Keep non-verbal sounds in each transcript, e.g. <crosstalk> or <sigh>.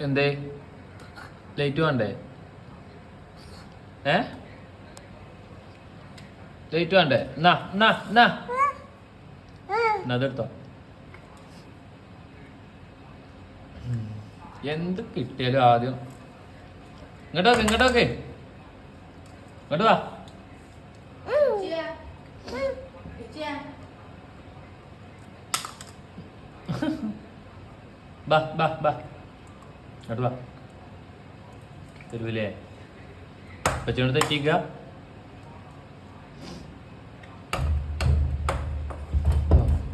എന്തേ? ലൈറ്റ് വേണ്ടേ? ഏ? ലൈറ്റ് വേണ്ടേ? എന്നാ എന്നാ എന്നാ. അതെടുത്തോ. എന്ത് കിട്ടിയാലും ആദ്യം. ഇങ്ങോട്ടോക്കെ ഇങ്ങോട്ടോക്കെ ഇങ്ങോട്ട് വാ. ബാ ബാ ബാ. വാ തരൂലേ പച്ചോണ്ട് തെറ്റിക്ക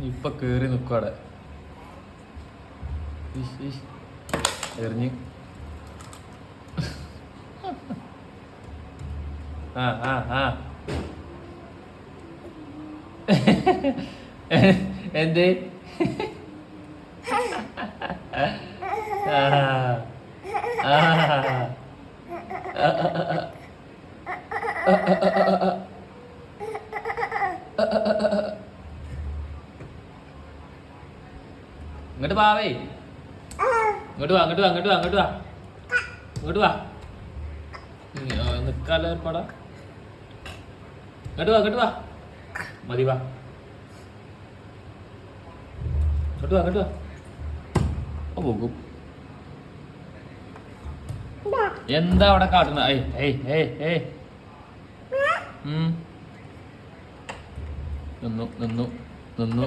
ഇപ്പൊ കേറി നിക്കും അവിടെ. എറിഞ്ഞ്. ആ ആ. ഇങ്ങോട്ട് പാവേ ഇങ്ങോട്ട് വാ അങ്ങോട്ട് വാ അങ്ങോട്ട് വാ ഇങ്ങോട്ട് വാ. ഇങ്ങോട്ട് വാ. നിക്കാലോ ഏർപ്പാടാ. ഇങ്ങോട്ട് വാ ഇങ്ങോട്ട് വാ. മതി വാ. ഇങ്ങോട്ട് വാ ഇങ്ങോട്ട് വാ. ഓ പോകും. എന്താ അവിടെ കാട്ടുന്ന ഏയ് ഏയ് ഏയ് ഏയ്. ഉം. നിന്നു നിന്നു നിന്നു.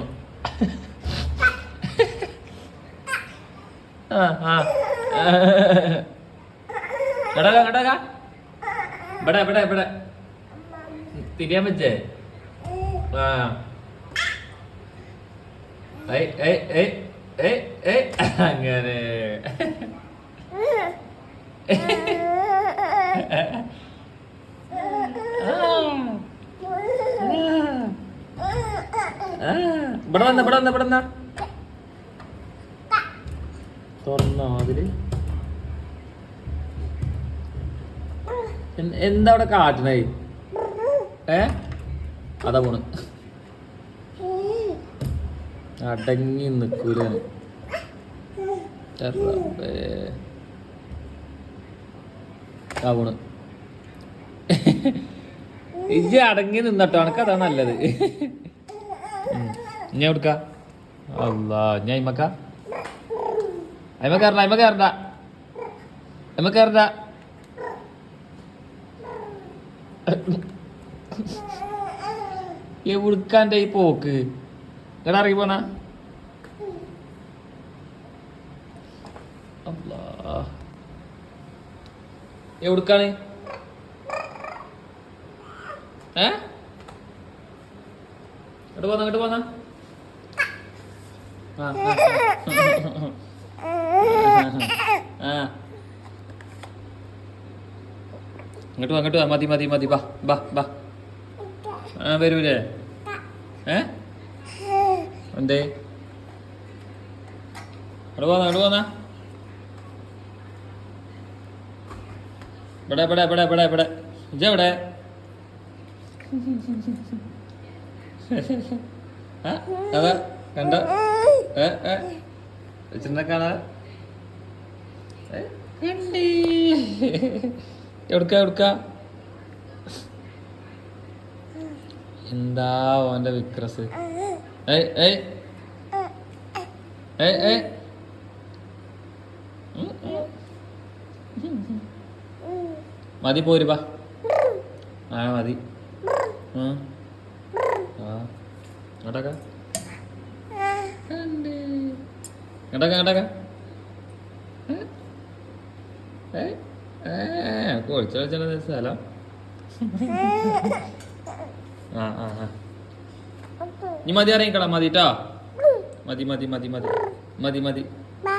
ആ ആ. ഇവിടെ ഇവിടെ ഇവിടെ. തിരിയാൻ പറ്റേ? ആ. അങ്ങനെ. <laughs> <laughs> ഇവിടെ വന്ന ഇവിടെ വന്ന ഇവിടെ വന്ന തുറന്ന എന്താ അവിടെ കാട്ടണേ? ഏ? അതാ പോണ്. അടങ്ങി. ആ പോണ്. ഇജ്ജ് അടങ്ങി നിന്നട്ടോ. എനക്ക് അതാ നല്ലത്. ഉം. ഇനി അല്ല ഞാൻ അയിമക്ക. അയിമ കയറണ്ട കയറണ്ട എവിടുക്കാന്റെ ഈ പോക്ക്. എടാ അറിയി പോണ. എവിടുക്കാണ് ഏ? എവിടെ പോന്ന എങ്ങോട്ട് പോന്ന. ഇങ്ങോട്ട് വാ ഇങ്ങോട്ട് വാ. മതി മതി മതി. ബാ ബാ ബാ. ആ വരൂലേ? ഏ? എന്തേ? അവിടെ പോന്ന അവിടെ പോന്ന? ഇവിടെ ഇവിടെ ഇവിടെ ഇവിടെ ഇവിടെ. ഇജെവിടെ <laughs> അതാ കണ്ട? എവിടുക്ക എന്താ ഓന്റെ വിക്രസ്. മതി പോര് ബാ ആ മതി. ആ. ആ ഏ? ഏ? കൊളിച്ചു സ്ഥലം. ആ ആ ആ. ഇനി മതി അറിയിക്കടാ മതി മതി മതി മതി മതി. മതി മതി.